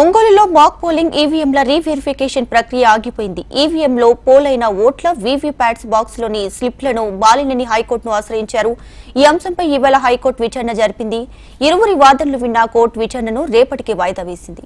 ఒంగోలులో mock polling ఈవీఎంల reverification ప్రక్రియ ఆగిపోయింది. ఈవీఎంలో పోలైన ఓట్ల వీవీప్యాట్స్ బాక్స్లోని స్లిప్లను బాలినని హైకోర్టును ఆశ్రయించారు. ఈ అంశంపై ఇవాళ హైకోర్టు విచారణ జరిపింది. ఇరువురి వాదనలు విన్న కోర్టు విచారణను రేపటికి వాయిదా వేసింది.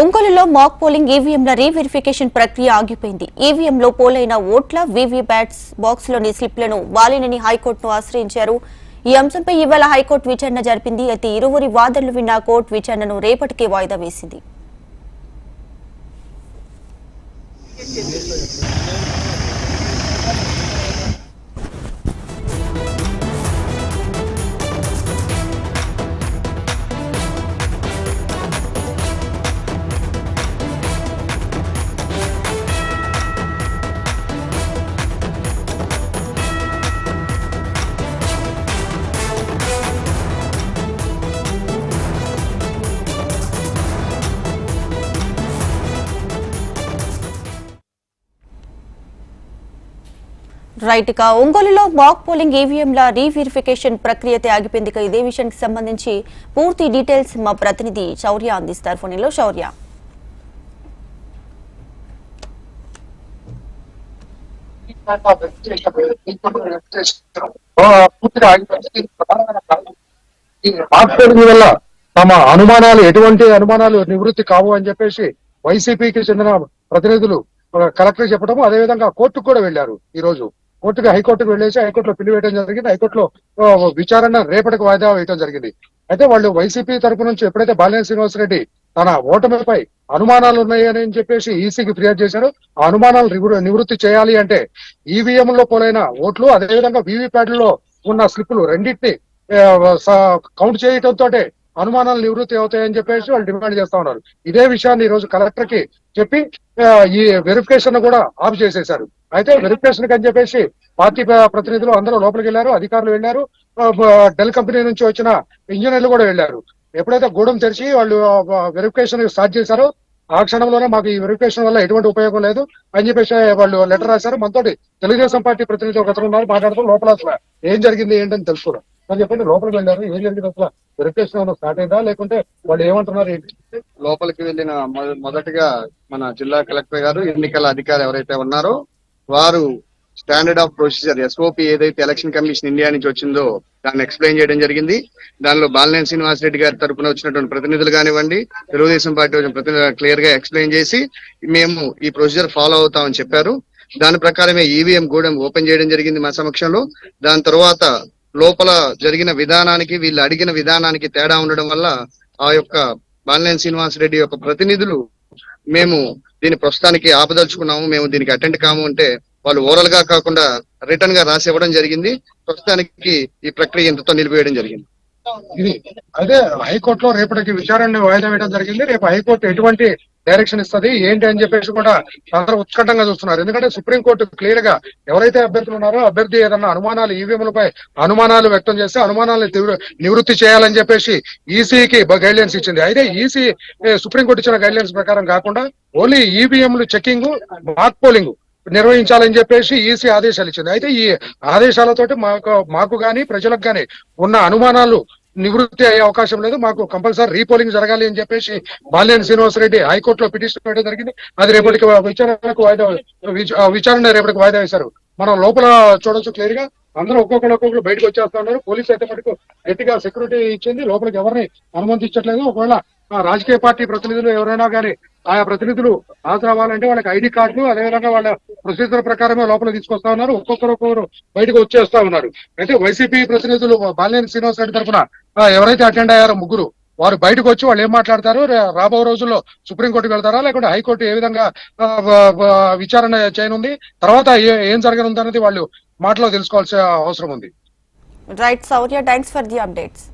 ఒంగోలులో మాక్ పోలింగ్ ఈవీఎంల రీవెరిఫికేషన్ ప్రక్రియ ఆగిపోయింది. ఈవీఎంలో పోలైన ఓట్ల వీవీప్యాట్స్ బాక్స్లోని స్లిప్లను వాలినని హైకోర్టును ఆశ్రయించారు. ఈ అంశంపై ఇవాళ హైకోర్టు విచారణ జరిపింది. అయితే ఇరువురి వాదనలు విన్న కోర్టు విచారణను రేపటికే వాయిదా వేసింది. రైట్ ఇక ఒంగోలులో మాక్ పోలింగ్ ఈవీఎంల రీవెరిఫికేషన్ ప్రక్రియ ఆగిపోయింది. ఇదే విషయానికి సంబంధించి పూర్తి డీటెయిల్స్ మా ప్రతినిధి శౌర్య అందిస్తారు. ఫోన్లో శౌర్య. పూర్తిగా వల్ల తమ అనుమానాలు ఎటువంటి అనుమానాలు నివృత్తి కావు అని చెప్పేసి వైసీపీకి చెందిన ప్రతినిధులు కలెక్టర్ చెప్పడం అదేవిధంగా కోర్టుకు కూడా వెళ్ళారు ఈ రోజు కోర్టుకి హైకోర్టుకు వెళ్ళేసి హైకోర్టులో పిల్లి వేయడం జరిగింది. హైకోర్టులో విచారణ రేపటికి వాయిదా వేయడం జరిగింది. అయితే వాళ్ళు వైసీపీ తరపు నుంచి ఎప్పుడైతే బాలినేని శ్రీనివాసరెడ్డి తన ఓటమిపై అనుమానాలు ఉన్నాయని చెప్పేసి ఈసీకి ఫిర్యాదు చేశారు. ఆ అనుమానాలు నివృత్తి చేయాలి అంటే ఈవీఎం లో పోలైన ఓట్లు అదేవిధంగా వీవీప్యాట్లలో ఉన్న స్లిప్పులు రెండింటిని కౌంట్ చేయడంతో అనుమానాలు నివృత్తి అవుతాయని చెప్పేసి వాళ్ళు డిమాండ్ చేస్తా ఉన్నారు. ఇదే విషయాన్ని ఈ రోజు కలెక్టర్కి చెప్పి ఈ వెరిఫికేషన్ కూడా ఆఫ్ చేసేశారు. అయితే వెరిఫికేషన్ అని చెప్పేసి పార్టీ ప్రతినిధులు అందరూ లోపలికి వెళ్ళారు అధికారులు వెళ్ళారు. డెల్ కంపెనీ నుంచి వచ్చిన ఇంజనీర్లు కూడా వెళ్ళారు. ఎప్పుడైతే గూడెం తెరిచి వాళ్ళు వెరిఫికేషన్ స్టార్ట్ చేశారో ఆ క్షణంలోనే మాకు ఈ వెరిఫికేషన్ వల్ల ఎటువంటి ఉపయోగం లేదు అని చెప్పేసి వాళ్ళు లెటర్ రాశారు. మనతోటి తెలుగుదేశం పార్టీ ప్రతినిధి ఒక ఉన్నారు మాట్లాడుతూ లోపల అసలు ఏం జరిగింది ఏంటని తెలుసుకోవడం. అని చెప్పండి లోపలికి వెళ్ళారు. ఏం జరిగింది అసలు? వెరిఫికేషన్ ఏమైనా స్టార్ట్ అయిందా? లేకుంటే వాళ్ళు ఏమంటున్నారు ఏంటి? లోపలికి వెళ్ళిన మొదటిగా మన జిల్లా కలెక్టర్ గారు ఎన్నికల అధికారి ఎవరైతే ఉన్నారో వారు స్టాండర్డ్ ఆఫ్ ప్రొసీజర్ ఎస్ఓపి ఏదైతే ఎలక్షన్ కమిషన్ ఇండియా నుంచి వచ్చిందో దాన్ని ఎక్స్ప్లెయిన్ చేయడం జరిగింది. దానిలో బాలినేని శ్రీనివాస్ రెడ్డి గారి తరపున వచ్చినటువంటి ప్రతినిధులు కానివ్వండి తెలుగుదేశం పార్టీ వచ్చిన ప్రతినిధులు క్లియర్గా ఎక్స్ప్లెయిన్ చేసి మేము ఈ ప్రొసీజర్ ఫాలో అవుతామని చెప్పారు. దాని ప్రకారమే ఈవీఎం గూడెం ఓపెన్ చేయడం జరిగింది మా సమక్షంలో. దాని తర్వాత లోపల జరిగిన విధానానికి వీళ్ళు అడిగిన విధానానికి తేడా ఉండడం వల్ల ఆ యొక్క బాలినేని శ్రీనివాస్ రెడ్డి యొక్క ప్రతినిధులు మేము దీని ప్రస్తుతానికి ఆపదలుచుకున్నాము మేము దీనికి అటెండ్ కాము అంటే వాళ్ళు ఓరల్గా కాకుండా రిటర్న్గా రాసి ఇవ్వడం జరిగింది. ప్రస్తుతానికి ఈ ప్రక్రియ ఇంతతో నిలిపివేయడం జరిగింది. ఇది అదే హైకోర్టులో రేపటికి విచారణ వాయిదా వేయడం జరిగింది. రేపు హైకోర్టు ఎటువంటి డైరెక్షన్ ఇస్తుంది. ఏంటి అని చెప్పేసి కూడా అందరూ ఉత్కంఠంగా చూస్తున్నారు. ఎందుకంటే సుప్రీంకోర్టు క్లియర్గా ఎవరైతే అభ్యర్థులు ఉన్నారో అభ్యర్థి ఏదన్నా అనుమానాలు ఈవీఎంలపై అనుమానాలు వ్యక్తం చేస్తే అనుమానాలను నివృత్తి చేయాలని చెప్పేసి ఈసీకి గైడ్లైన్స్ ఇచ్చింది. అయితే ఈసీ సుప్రీంకోర్టు ఇచ్చిన గైడ్లైన్స్ ప్రకారం కాకుండా ఓన్లీ ఈవీఎంలు చెకింగ్ మాక్ పోలింగ్ నిర్వహించాలని చెప్పేసి ఈసీ ఆదేశాలు ఇచ్చింది. అయితే ఈ ఆదేశాలతోటి మాకు మాకు కానీ ప్రజలకు కానీ ఉన్న అనుమానాలు నివృత్తి అయ్యే అవకాశం లేదు. మాకు కంపల్సరీ రీపోలింగ్ జరగాలి అని చెప్పేసి బాలినేని శ్రీనివాసరెడ్డి హైకోర్టులో పిటిషన్ పెట్టడం జరిగింది. అది రేపటికి విచారణకు వాయిదా విచారణ రేపటికి వాయిదా వేశారు. మనం లోపల చూడొచ్చు క్లియర్గా. అందరూ ఒక్కొక్కరు ఒక్కొక్కరు బయటకు వచ్చేస్తా ఉన్నారు. పోలీస్ అయితే మటుకు గట్టిగా సెక్యూరిటీ ఇచ్చింది. లోపలికి ఎవరిని అనుమతించట్లేదు. ఒకవేళ రాజకీయ పార్టీ ప్రతినిధులు ఎవరైనా కానీ ఆయా ప్రతినిధులు హాజరవ్వాలంటే వాళ్ళకి ఐడి కార్డులు అదేవిధంగా వాళ్ళ ప్రొసీజర్ ప్రకారమే లోపల తీసుకొస్తా ఉన్నారు. ఒక్కొక్కరు ఒక్కొక్కరు బయటకు వచ్చేస్తా ఉన్నారు. అయితే వైసీపీ ప్రతినిధులు బాలినేని శ్రీనివాస్ రెడ్డి తరఫున ఎవరైతే అటెండ్ అయ్యారో ముగ్గురు వారు బయటకు వచ్చి వాళ్ళు ఏం మాట్లాడతారు రాబో రోజుల్లో సుప్రీంకోర్టుకు వెళ్తారా లేకుంటే హైకోర్టు ఏ విధంగా విచారణ చేయనుంది తర్వాత ఏ- ఏం జరగనుంది అనేది వాళ్ళు మాటలో తెలుసుకోవాల్సిన అవసరం ఉంది. Right Shaurya thanks for the updates